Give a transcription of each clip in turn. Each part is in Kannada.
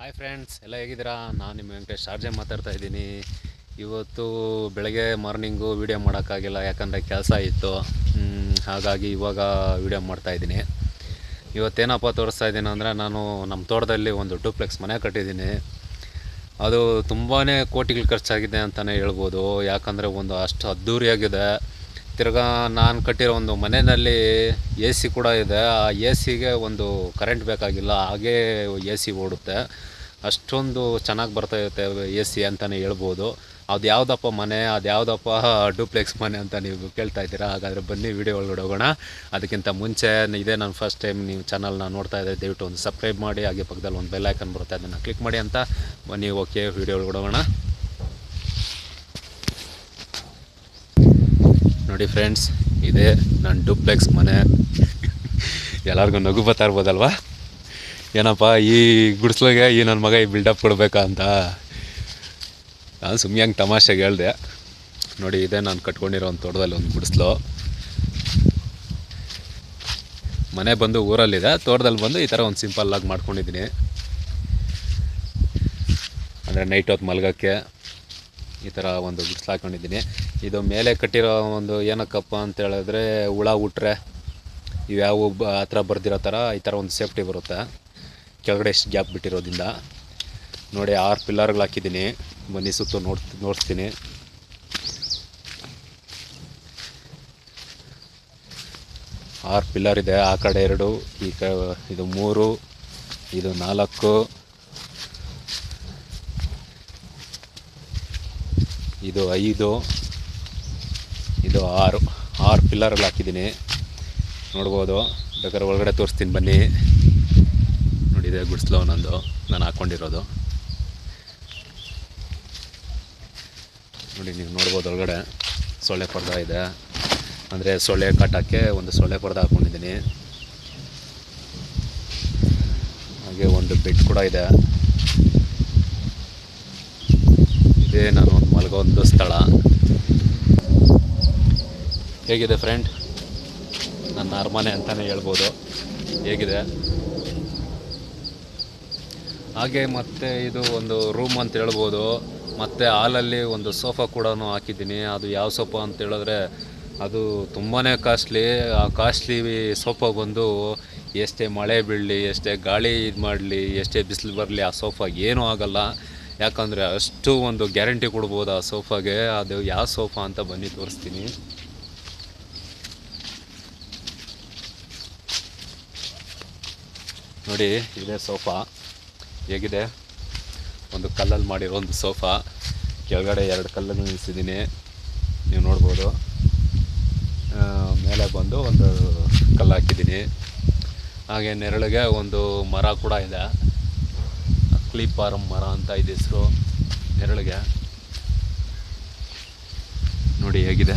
ಹಾಯ್ ಫ್ರೆಂಡ್ಸ್ ಎಲ್ಲ ಹೇಗಿದ್ದೀರಾ? ನಾನು ನಿಮ್ಮ ವೆಂಕಟೇಶ್ ಶಾರ್ಜೆ ಮಾತಾಡ್ತಾ ಇದ್ದೀನಿ. ಇವತ್ತು ಬೆಳಗ್ಗೆ ಮಾರ್ನಿಂಗು ವೀಡಿಯೋ ಮಾಡೋಕ್ಕಾಗಿಲ್ಲ, ಯಾಕಂದರೆ ಕೆಲಸ ಇತ್ತು. ಹಾಗಾಗಿ ಇವಾಗ ವೀಡಿಯೋ ಮಾಡ್ತಾಯಿದ್ದೀನಿ ಇವತ್ತೇನಪ್ಪ ತೋರಿಸ್ತಾ ಇದ್ದೀನಿ ಅಂದರೆ, ನಾನು ನಮ್ಮ ತೋಟದಲ್ಲಿ ಒಂದು ಡೂಪ್ಲೆಕ್ಸ್ ಮನೆ ಕಟ್ಟಿದ್ದೀನಿ. ಅದು ತುಂಬಾ ಕೋಟಿಗಳು ಖರ್ಚಾಗಿದೆ ಅಂತಲೇ ಹೇಳ್ಬೋದು. ಯಾಕಂದರೆ ಒಂದು ಅಷ್ಟು ಅದ್ಧೂರಿಯಾಗಿದೆ ತಿರ್ಗಾ ನಾನು ಕಟ್ಟಿರೋ ಒಂದು ಮನೆಯಲ್ಲಿ ಎ ಸಿ ಕೂಡ ಇದೆ. ಆ ಎ ಸಿಗೆ ಒಂದು ಕರೆಂಟ್ ಬೇಕಾಗಿಲ್ಲ, ಹಾಗೇ ಎ ಸಿ ಓಡುತ್ತೆ. ಅಷ್ಟೊಂದು ಚೆನ್ನಾಗಿ ಬರ್ತಾ ಇರುತ್ತೆ ಎ ಸಿ ಅಂತಲೇ ಹೇಳ್ಬೋದು. ಅದು ಯಾವುದಪ್ಪ ಮನೆ, ಅದು ಯಾವುದಪ್ಪ ಡೂಪ್ಲೆಕ್ಸ್ ಮನೆ ಅಂತ ನೀವು ಕೇಳ್ತಾ ಇದ್ದೀರಾ, ಹಾಗಾದರೆ ಬನ್ನಿ ವಿಡಿಯೋ ಒಳಗಡೆ ಹೋಗೋಣ. ಅದಕ್ಕಿಂತ ಮುಂಚೆ ಇದೇ ನಾನು ಫಸ್ಟ್ ಟೈಮ್ ನೀವು ಚಾನಲ್ನ ನೋಡ್ತಾ ಇದ್ದೆ ದಯವಿಟ್ಟು ಒಂದು ಸಬ್ಸ್ಕ್ರೈಬ್ ಮಾಡಿ, ಹಾಗೆ ಪಕ್ಕದಲ್ಲಿ ಒಂದು ಬೆಲ್ ಐಕನ್ ಬರುತ್ತೆ, ಅದನ್ನು ಕ್ಲಿಕ್ ಮಾಡಿ ಅಂತ ಬನ್ನಿ ಓಕೆ ವಿಡಿಯೋ ಒಳಗಡೆ ಹೋಗೋಣ. ನೋಡಿ ಫ್ರೆಂಡ್ಸ್ ಇದೇ ನನ್ನ ಡೂಪ್ಲೆಕ್ಸ್ ಮನೆ. ಎಲ್ಲರಿಗೂ ನಗು ಬರ್ತಾ ಇರ್ಬೋದಲ್ವಾ? ಏನಪ್ಪ, ಈ ಗುಡಿಸ್ಲಿಗೆ ಈ ನನ್ನ ಮಗ ಈ ಬಿಲ್ಡಪ್ ಕೊಡಬೇಕಾ ಅಂತ? ನಾನು ಸುಮ್ಮನೆ ಹಂಗೆ ತಮಾಷೆಗೆ ಹೇಳಿದೆ. ನೋಡಿ, ಇದೇ ನಾನು ಕಟ್ಕೊಂಡಿರೋ ಒಂದು ತೋಟದಲ್ಲಿ ಒಂದು ಗುಡಿಸ್ಲು. ಮನೆ ಬಂದು ಊರಲ್ಲಿದೆ. ತೋಟದಲ್ಲಿ ಬಂದು ಈ ಥರ ಒಂದು ಸಿಂಪಲ್ಲಾಗಿ ಮಾಡ್ಕೊಂಡಿದ್ದೀನಿ ಅಂದರೆ ನೈಟ್ ಹೊತ್ತು ಮಲಗೋಕ್ಕೆ ಈ ಥರ ಒಂದು ಗುಡಿಸ್ಲು ಹಾಕೊಂಡಿದ್ದೀನಿ ಇದು ಮೇಲೆ ಕಟ್ಟಿರೋ ಒಂದು ಏನಕ್ಕಪ್ಪ ಅಂತ ಹೇಳಿದ್ರೆ ಹುಳ, ಹುಟ್ರೆ ಇವ್ಯಾವು ಬ ಆ ಬರ್ದಿರೋ ಥರ ಈ ಥರ ಒಂದು ಸೇಫ್ಟಿ ಬರುತ್ತೆ. ಕೆಳಗಡೆ ಎಷ್ಟು ಗ್ಯಾಪ್ ಬಿಟ್ಟಿರೋದ್ರಿಂದ. ನೋಡಿ, ಆರು ಪಿಲ್ಲರ್ಗಳು ಹಾಕಿದ್ದೀನಿ. ಬನ್ನಿ, ಸುತ್ತು ನೋಡ್ ನೋಡ್ತೀನಿ ಆರು ಪಿಲ್ಲರ್ ಇದೆ. ಆ ಕಡೆ ಎರಡು, ಈ ಕ, ಇದು ಮೂರು, ಇದು ನಾಲ್ಕು. ಇದು ಐದು. ಇದು ಆರು ಆರು ಪಿಲ್ಲರಲ್ಲಿ ಹಾಕಿದ್ದೀನಿ. ನೋಡ್ಬೋದು, ಬೇಕಾದ್ರೆ ಒಳಗಡೆ ತೋರಿಸ್ತೀನಿ, ಬನ್ನಿ. ನೋಡಿದೆ ಗುಡ್ಸ್ಲೋ ನಂದು. ನಾನು ಹಾಕ್ಕೊಂಡಿರೋದು ನೋಡಿ, ನೀವು ನೋಡ್ಬೋದು ಒಳಗಡೆ ಸೊಳ್ಳೆ ಪರ್ದ ಇದೆ. ಅಂದರೆ ಸೊಳ್ಳೆ ಕಾಟಕ್ಕೆ ಒಂದು ಸೊಳ್ಳೆ ಪರ್ದ ಹಾಕ್ಕೊಂಡಿದ್ದೀನಿ ಹಾಗೆ ಒಂದು ಬೆಡ್ ಕೂಡ ಇದೆ. ಇದೇ ನಾನು ಒಂದು ಮಲಗೋ ಒಂದು ಸ್ಥಳ. ಹೇಗಿದೆ ಫ್ರೆಂಡ್ ನನ್ನ ಅರಮನೆ ಅಂತಲೇ ಹೇಳ್ಬೋದು. ಹೇಗಿದೆ? ಹಾಗೆ ಮತ್ತೆ ಇದು ಒಂದು ರೂಮ್ ಅಂತ ಹೇಳ್ಬೋದು. ಮತ್ತು ಹಾಲಲ್ಲಿ ಒಂದು ಸೋಫಾ ಕೂಡ ಹಾಕಿದ್ದೀನಿ. ಅದು ಯಾವ ಸೋಫಾ ಅಂತ ಹೇಳಿದ್ರೆ ಅದು ತುಂಬಾ ಕಾಸ್ಟ್ಲಿ ಆ ಕಾಸ್ಟ್ಲಿ ಸೋಫಾ ಬಂದು ಎಷ್ಟೇ ಮಳೆ ಬೀಳಲಿ, ಎಷ್ಟೇ ಗಾಳಿ ಇದು ಮಾಡಲಿ, ಎಷ್ಟೇ ಬಿಸಿಲು ಬರಲಿ ಆ ಸೋಫಾ ಏನೂ ಆಗಲ್ಲ. ಯಾಕಂದರೆ ಅಷ್ಟು ಒಂದು ಗ್ಯಾರಂಟಿ ಕೊಡ್ಬೋದು ಆ ಸೋಫಾಗೆ ಅದು ಯಾವ ಸೋಫಾ ಅಂತ ಬನ್ನಿ ತೋರಿಸ್ತೀನಿ. ನೋಡಿ, ಇದೇ ಸೋಫಾ. ಹೇಗಿದೆ? ಒಂದು ಕಲ್ಲಲ್ಲಿ ಮಾಡಿರೋ ಒಂದು ಸೋಫಾ. ಕೆಳಗಡೆ ಎರಡು ಕಲ್ಲನ್ನು ನಿಲ್ಲಿಸಿದ್ದೀನಿ. ನೀವು ನೋಡ್ಬೋದು. ಮೇಲೆ ಬಂದು ಒಂದು ಕಲ್ಲು ಹಾಕಿದ್ದೀನಿ. ಹಾಗೆ ನೆರಳಿಗೆ ಒಂದು ಮರ ಕೂಡ ಇದೆ. ಕ್ಲೀಪಾರಂ ಮರ ಅಂತ ಇದೆ ಹೆಸರು. ನೆರಳಿಗೆ. ನೋಡಿ, ಹೇಗಿದೆ?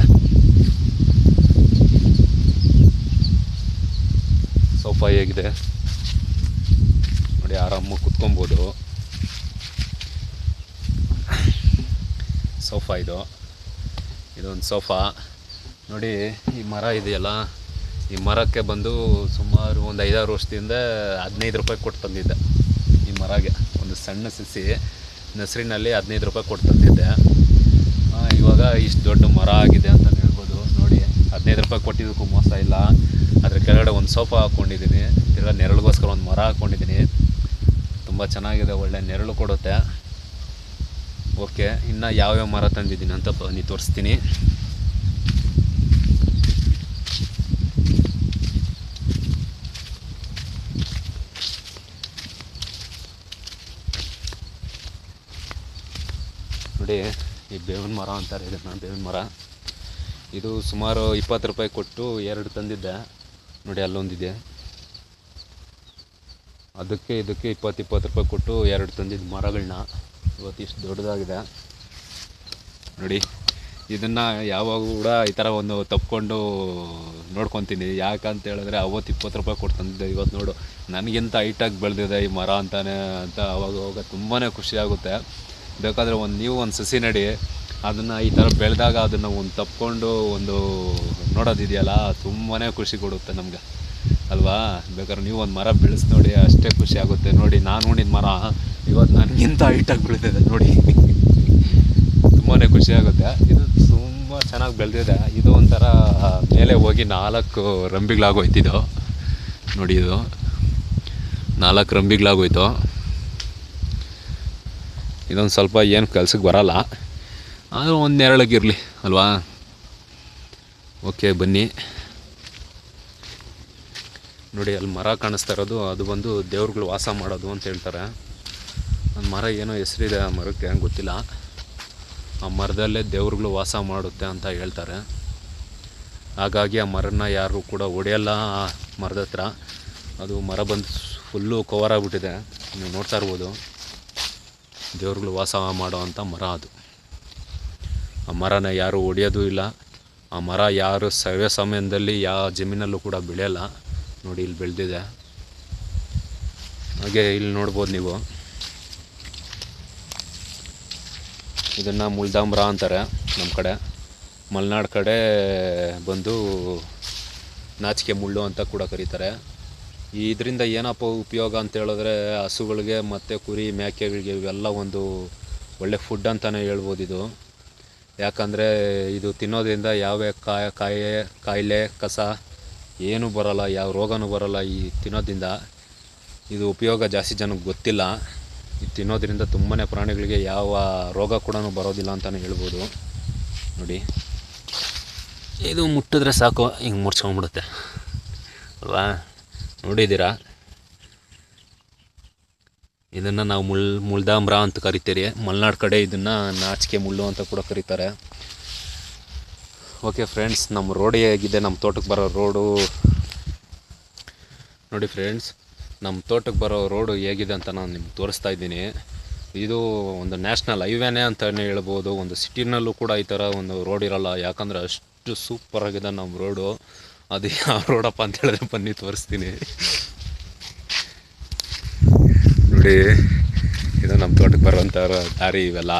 ಸೋಫಾ ಹೇಗಿದೆ? ನೋಡಿ ಆರಾಮಾಗಿ ಕುತ್ಕೊಬೋದು. ಸೋಫಾ ಇದು. ಇದೊಂದು ಸೋಫಾ. ನೋಡಿ, ಈ ಮರ ಇದೆಯಲ್ಲ, ಈ ಮರಕ್ಕೆ ಬಂದು ಸುಮಾರು ಒಂದು ಐದಾರು ವರ್ಷದಿಂದ ಹದಿನೈದು ರೂಪಾಯಿ ಕೊಟ್ಟು ತಂದಿದ್ದೆ. ಈ ಮರಗೆ, ಒಂದು ಸಣ್ಣ ಸಸಿ ನಸರಿನಲ್ಲಿ ಹದಿನೈದು ರೂಪಾಯಿ ಕೊಟ್ಟು ತಂದಿದ್ದೆ. ಇವಾಗ ಇಷ್ಟು ದೊಡ್ಡ ಮರ ಆಗಿದೆ ಅಂತ ಹೇಳ್ಬೋದು. ನೋಡಿ, ಹದಿನೈದು ರೂಪಾಯಿ ಕೊಟ್ಟಿದ್ದಕ್ಕೂ ಮೋಸ ಇಲ್ಲ. ಅದ್ರ ಕೆಳಗಡೆ ಒಂದು ಸೋಫಾ ಹಾಕ್ಕೊಂಡಿದ್ದೀನಿ ತಿರ್ಗಾ ನೆರಳಿಗೋಸ್ಕರ ಒಂದು ಮರ ಹಾಕ್ಕೊಂಡಿದ್ದೀನಿ ತುಂಬ ಚೆನ್ನಾಗಿದೆ, ಒಳ್ಳೆ ನೆರಳು ಕೊಡುತ್ತೆ. ಓಕೆ, ಇನ್ನು ಯಾವ್ಯಾವ ಮರ ತಂದಿದ್ದೀನಿ ಅಂತ ಬನ್ನಿ ತೋರಿಸ್ತೀನಿ. ನೋಡಿ, ಈ ಬೇವಿನ ಮರ ಅಂತಾರೆ ಇದನ್ನು ಬೇವಿನ ಮರ. ಇದು ಸುಮಾರು ಇಪ್ಪತ್ತು ರೂಪಾಯಿ ಕೊಟ್ಟು ಎರಡು ತಂದಿದ್ದೆ. ನೋಡಿ, ಅಲ್ಲೊಂದಿದೆ. ಅದಕ್ಕೆ ಇದಕ್ಕೆ ಇಪ್ಪತ್ತು ಇಪ್ಪತ್ತು ರೂಪಾಯಿ ಕೊಟ್ಟು ಎರಡು ತಂದಿದ್ದ ಮರಗಳನ್ನ ಇವತ್ತು ಇಷ್ಟು ದೊಡ್ಡದಾಗಿದೆ. ನೋಡಿ, ಇದನ್ನು ಯಾವಾಗ ಕೂಡ ಈ ಥರ ಒಂದು ತಪ್ಕೊಂಡು ನೋಡ್ಕೊತೀನಿ. ಯಾಕಂತ ಹೇಳಿದ್ರೆ ಅವತ್ತು ಇಪ್ಪತ್ತು ರೂಪಾಯಿ ಕೊಟ್ಟು ತಂದಿದ್ದೆ. ಇವತ್ತು ನೋಡು, ನನಗಿಂತ ಹೈಟಾಗಿ ಬೆಳೆದಿದೆ ಈ ಮರ ಅಂತಾನೆ ಅಂತ ಅವಾಗ ಅವಾಗ ತುಂಬಾ ಖುಷಿ ಆಗುತ್ತೆ. ಬೇಕಾದರೆ ಒಂದು ನೀವು ಒಂದು ಸಸಿ ನಡಿ. ಅದನ್ನು ಈ ಥರ ಬೆಳೆದಾಗ ಅದನ್ನು ಒಂದು ತಪ್ಕೊಂಡು ಒಂದು ನೋಡೋದಿದೆಯಲ್ಲ ತುಂಬಾ ಖುಷಿ ಕೊಡುತ್ತೆ ನಮಗೆ. ಅಲ್ವಾ? ಬೇಕಾದ್ರೆ ನೀವು ಒಂದು ಮರ ಬೆಳೆಸಿ ನೋಡಿ, ಅಷ್ಟೇ ಖುಷಿ ಆಗುತ್ತೆ. ನೋಡಿ, ನಾನು ಉಣಿದ ಮರ ಇವತ್ತು ನನಗಿಂತ ಹೈಟಾಗಿ ಬೆಳೆದಿದೆ. ನೋಡಿ. ತುಂಬಾ ಖುಷಿ ಆಗುತ್ತೆ. ಇದು ತುಂಬ ಚೆನ್ನಾಗಿ ಬೆಳೆದಿದೆ. ಇದು ಒಂಥರ, ಮೇಲೆ ಹೋಗಿ ನಾಲ್ಕು ರಂಬಿಗಳಾಗೋಯ್ತಿದ್ದು ನೋಡಿ ಇದು. ನಾಲ್ಕು ರಂಬಿಗಳಾಗೋಯ್ತು. ಇದೊಂದು ಸ್ವಲ್ಪ ಏನು ಕೆಲ್ಸಕ್ಕೆ ಬರಲ್ಲ. ಆದರೂ ಒಂದು ನೆರಳಗಿರಲಿ ಅಲ್ವಾ? ಓಕೆ, ಬನ್ನಿ. ನೋಡಿ, ಅಲ್ಲಿ ಮರ ಕಾಣಿಸ್ತಾ ಇರೋದು, ಅದು ಬಂದು ದೇವ್ರುಗಳು ವಾಸ ಮಾಡೋದು ಅಂತ ಹೇಳ್ತಾರೆ. ಒಂದು ಮರ ಏನೋ ಹೆಸರಿದೆ ಆ ಮರಕ್ಕೆ ಹೆಂಗೆ ಗೊತ್ತಿಲ್ಲ. ಆ ಮರದಲ್ಲೇ ದೇವ್ರುಗಳು ವಾಸ ಮಾಡುತ್ತೆ ಅಂತ ಹೇಳ್ತಾರೆ. ಹಾಗಾಗಿ ಆ ಮರನ ಯಾರು ಕೂಡ ಒಡೆಯಲ್ಲ ಆ ಮರದ ಹತ್ರ. ಅದು ಮರ ಬಂದು ಫುಲ್ಲು ಕವರ್ ಆಗಿಬಿಟ್ಟಿದೆ. ನೀವು ನೋಡ್ತಾ ಇರ್ಬೋದು. ದೇವ್ರುಗಳು ವಾಸ ಮಾಡೋ ಅಂಥ ಮರ ಅದು. ಆ ಮರನ ಯಾರು ಒಡೆಯೋದು ಇಲ್ಲ. ಆ ಮರ ಯಾರು ಸರ್ವೇ ಸಮಯದಲ್ಲಿ ಯಾವ ಜಮೀನಲ್ಲೂ ಕೂಡ ಬೆಳೆಯಲ್ಲ. ನೋಡಿ ಇಲ್ಲಿ ಬೆಳೆದಿದೆ. ಹಾಗೆ ಇಲ್ಲಿ ನೋಡ್ಬೋದು ನೀವು. ಇದನ್ನು ಮುಳ್ದಾಂಬ್ರ ಅಂತಾರೆ ನಮ್ಮ ಕಡೆ. ಮಲೆನಾಡು ಕಡೆ ಬಂದು ನಾಚಿಕೆ ಮುಳ್ಳು ಅಂತ ಕೂಡ ಕರೀತಾರೆ. ಇದರಿಂದ ಏನಪ್ಪ ಉಪಯೋಗ ಅಂತ ಹೇಳಿದ್ರೆ ಹಸುಗಳಿಗೆ ಮತ್ತು ಕುರಿ, ಮೇಕೆಗಳಿಗೆ ಇವೆಲ್ಲ ಒಂದು ಒಳ್ಳೆ ಫುಡ್ ಅಂತಲೇ ಹೇಳ್ಬೋದು ಇದು. ಯಾಕಂದರೆ ಇದು ತಿನ್ನೋದ್ರಿಂದ ಯಾವ ಕಾಯಿ, ಕಾಯೆ, ಕಾಯಿಲೆ, ಕಸ ಏನೂ ಬರೋಲ್ಲ, ಯಾವ ರೋಗನೂ ಬರೋಲ್ಲ ಈ ತಿನ್ನೋದ್ರಿಂದ. ಇದು ಉಪಯೋಗ ಜಾಸ್ತಿ ಜನಕ್ಕೆ ಗೊತ್ತಿಲ್ಲ. ಇದು ತಿನ್ನೋದ್ರಿಂದ ತುಂಬಾ ಪ್ರಾಣಿಗಳಿಗೆ ಯಾವ ರೋಗ ಕೂಡ ಬರೋದಿಲ್ಲ ಅಂತಲೇ ಹೇಳ್ಬೋದು. ನೋಡಿ. ಇದು ಮುಟ್ಟಿದ್ರೆ ಸಾಕು, ಹಿಂಗೆ ಮುಡ್ಸ್ಕೊಂಡ್ಬಿಡುತ್ತೆ ಅಲ್ವಾ? ನೋಡಿದ್ದೀರಾ? ಇದನ್ನು ನಾವು ಮುಳ್ ಮುಳ್ದಾಂಬ್ರ ಅಂತ ಕರಿತೀರಿ ಮಲೆನಾಡು ಕಡೆ ಇದನ್ನು ನಾಚಿಕೆ ಮುಳ್ಳು ಅಂತ ಕೂಡ ಕರೀತಾರೆ. ಓಕೆ ಫ್ರೆಂಡ್ಸ್ ನಮ್ಮ ರೋಡ್ ಹೇಗಿದೆ ನಮ್ಮ ತೋಟಕ್ಕೆ ಬರೋ ರೋಡು ನೋಡಿ ಫ್ರೆಂಡ್ಸ್ ನಮ್ಮ ತೋಟಕ್ಕೆ ಬರೋ ರೋಡು ಹೇಗಿದೆ ಅಂತ ನಾನು ನಿಮ್ಗೆ ತೋರಿಸ್ತಾ ಇದ್ದೀನಿ. ಇದು ಒಂದು ನ್ಯಾಷನಲ್ ಹೈವೇನೇ ಅಂತಲೇ ಹೇಳ್ಬೋದು. ಒಂದು ಸಿಟಿನಲ್ಲೂ ಕೂಡ ಈ ಥರ ಒಂದು ರೋಡ್ ಇರೋಲ್ಲ. ಯಾಕಂದರೆ ಅಷ್ಟು ಸೂಪರ್ ಆಗಿದೆ ನಮ್ಮ ರೋಡು ಅದು ಯಾವ ರೋಡಪ್ಪ ಅಂತ ಹೇಳಿದ್ರೆ ಬನ್ನಿ, ತೋರಿಸ್ತೀನಿ. ನೋಡಿ, ಇದು ನಮ್ಮ ತೋಟಕ್ಕೆ ಬರುವಂಥ ದಾರಿ ಇವೆಲ್ಲ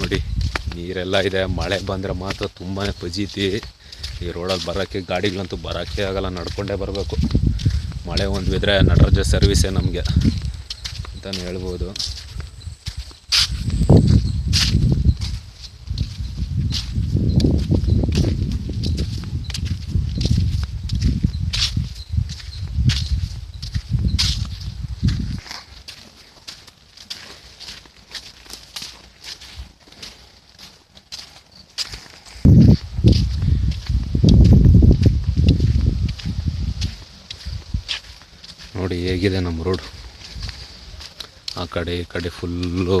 ನೋಡಿ ನೀರೆಲ್ಲ ಇದೆ. ಮಳೆ ಬಂದರೆ ಮಾತ್ರ ತುಂಬಾ ಪಜೀತಿ ಈ ರೋಡಲ್ಲಿ ಬರೋಕ್ಕೆ ಗಾಡಿಗಳಂತೂ ಬರೋಕ್ಕೆ ಆಗಲ್ಲ. ನಡ್ಕೊಂಡೇ ಬರಬೇಕು. ಮಳೆ ಒಂದು ಬಿದ್ದರೆ ನಟರಾಜ ಸರ್ವಿಸೇ ನಮಗೆ ಅಂತಲೇ ಹೇಳ್ಬೋದು. ನೋಡಿ ಹೇಗಿದೆ ನಮ್ಮ ರೋಡು. ಆ ಕಡೆ, ಈ ಕಡೆ ಫುಲ್ಲು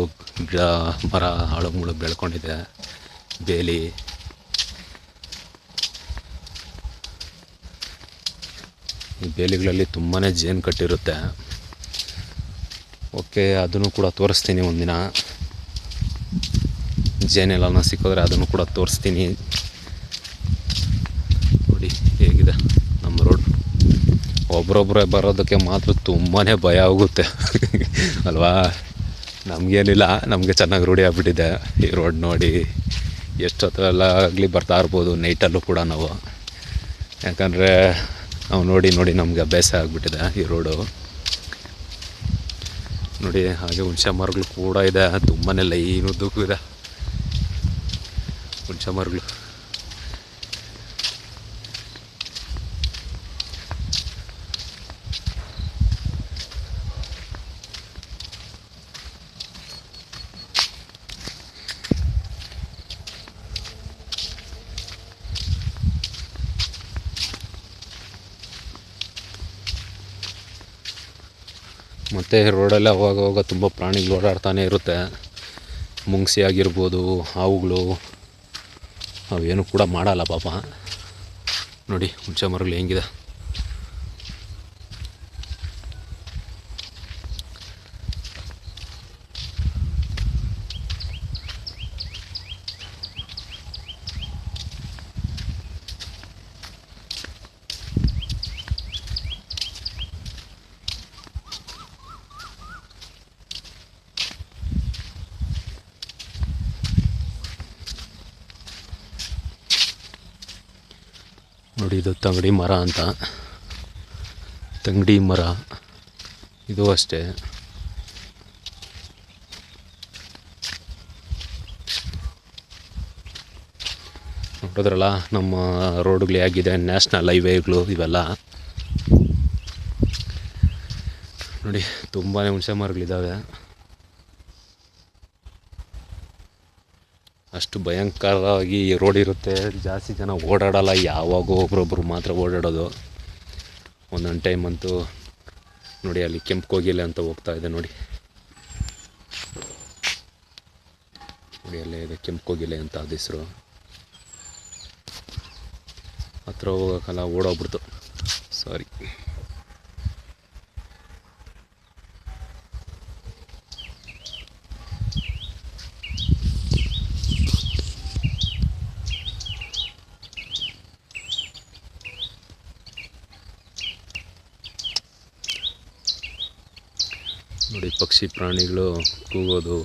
ಗಿಡ, ಮರ ಹಾಳು ಮುಳು ಬೆಳ್ಕೊಂಡಿದೆ. ಬೇಲಿ. ಈ ಬೇಲಿಗಳಲ್ಲಿ ತುಂಬಾ ಜೇನು ಕಟ್ಟಿರುತ್ತೆ. ಓಕೆ, ಅದನ್ನು ಕೂಡ ತೋರಿಸ್ತೀನಿ ಒಂದಿನ. ಜೇನೆಲ್ಲ ಸಿಕ್ಕಿದ್ರೆ ಅದನ್ನು ಕೂಡ ತೋರಿಸ್ತೀನಿ ನೋಡಿ ಹೇಗಿದೆ ನಮ್ಮ ರೋಡ್ ಒಬ್ರೊಬ್ಬರೇ ಬರೋದಕ್ಕೆ ಮಾತ್ರ ತುಂಬಾ ಭಯ ಆಗುತ್ತೆ. ಅಲ್ವಾ? ನಮಗೇನಿಲ್ಲ, ನಮಗೆ ಚೆನ್ನಾಗಿ ರೂಢಿ ಆಗಿಬಿಟ್ಟಿದೆ. ಈ ರೋಡ್ ನೋಡಿ ಎಷ್ಟೊತ್ತೆಲ್ಲ ಆಗಲಿ ಬರ್ತಾ ಇರ್ಬೋದು ನೈಟಲ್ಲೂ ಕೂಡ ನಾವು. ಯಾಕಂದರೆ, ನಾವು ನೋಡಿ ನೋಡಿ ನಮಗೆ ಅಭ್ಯಾಸ ಆಗಿಬಿಟ್ಟಿದೆ ಈ ರೋಡು ನೋಡಿ, ಹಾಗೆ ಹುಣಸೆ ಮರಗಳು ಕೂಡ ಇದೆ. ತುಂಬಾ ಲೈನ್ ಉದ್ದಕ್ಕೂ ಇದೆ. ಹುಣಸೆ ಮರಗಳು ಮತ್ತು ರೋಡಲ್ಲಿ ಅವಾಗ ಅವಾಗ ತುಂಬ ಪ್ರಾಣಿಗಳು ಓಡಾಡ್ತಾನೆ ಇರುತ್ತೆ. ಮುಂಗ್ಸಿ ಆಗಿರ್ಬೋದು, ಹಾವುಗಳು, ಅವೇನು ಕೂಡ ಮಾಡಲ್ಲ ಪಾಪ. ನೋಡಿ, ಹುಂಚ ಮರಗಳು ಹೆಂಗಿದೆ. ನೋಡಿ ಇದು ತಂಗಡಿ ಮರ ಅಂತ. ತಂಗಡಿ ಮರ. ಇದು ಅಷ್ಟೇ. ನೋಡಿದ್ರಲ್ಲ, ನಮ್ಮ ರೋಡ್ಗಳು ಹೇಗಿದೆ, ನ್ಯಾಷನಲ್ ಹೈವೇಗಳು ಇವೆಲ್ಲ. ನೋಡಿ ತುಂಬಾ ಹುಣಸೆ ಮರಗಳಿದ್ದಾವೆ. ಅಷ್ಟು ಭಯಂಕರವಾಗಿ ರೋಡ್ ಇರುತ್ತೆ. ಜಾಸ್ತಿ ಜನ ಓಡಾಡೋಲ್ಲ. ಯಾವಾಗೋ ಒಬ್ರೊಬ್ರು ಮಾತ್ರ ಓಡಾಡೋದು. ಒಂದೊಂದು ಟೈಮ್ ಅಂತೂ ನೋಡಿ ಅಲ್ಲಿ ಕೆಂಪು ಕೋಗಿಲೆ ಅಂತ ಹೋಗ್ತಾ ಇದೆ ನೋಡಿ. ನೋಡಿ ಅಲ್ಲೇ ಇದೆ ಕೆಂಪು ಕೋಗಿಲೆ ಅಂತ ಅದು ಹೆಸರು. ಹತ್ರ ಹೋಗೋಕ್ಕಲ್ಲ ಓಡೋಗ್ಬಿಡ್ತು. ಸಾರಿ ನೋಡಿ ಪಕ್ಷಿ ಪ್ರಾಣಿಗಳು ಕೂಗೋದು,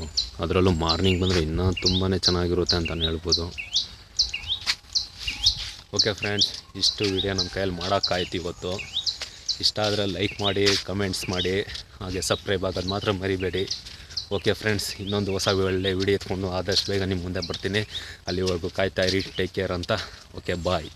ಅದರಲ್ಲೂ ಮಾರ್ನಿಂಗ್ ಬಂದರೆ ಇನ್ನೂ ತುಂಬಾ ಚೆನ್ನಾಗಿರುತ್ತೆ ಅಂತಲೇ ಹೇಳ್ಬೋದು. ಓಕೆ ಫ್ರೆಂಡ್ಸ್, ಇಷ್ಟು ವಿಡಿಯೋ ನಮ್ಮ ಕೈಯಲ್ಲಿ ಮಾಡೋಕ್ಕಾಯ್ತು ಇವತ್ತು. ಇಷ್ಟ ಆದರೆ ಲೈಕ್ ಮಾಡಿ, ಕಮೆಂಟ್ಸ್ ಮಾಡಿ, ಹಾಗೆ ಸಬ್ಸ್ಕ್ರೈಬ್ ಆಗೋದು ಮಾತ್ರ ಮರಿಬೇಡಿ. ಓಕೆ ಫ್ರೆಂಡ್ಸ್, ಇನ್ನೊಂದು ಹೊಸ ಒಳ್ಳೆ ವಿಡಿಯೋ ಎತ್ಕೊಂಡು ಆದಷ್ಟು ಬೇಗ ನಿಮ್ಮ ಮುಂದೆ ಬರ್ತೀನಿ. ಅಲ್ಲಿವರೆಗೂ ಕಾಯ್ತಾ ಇರಿ, ಟೇಕ್ ಕೇರ್ ಅಂತ. Okay, bye.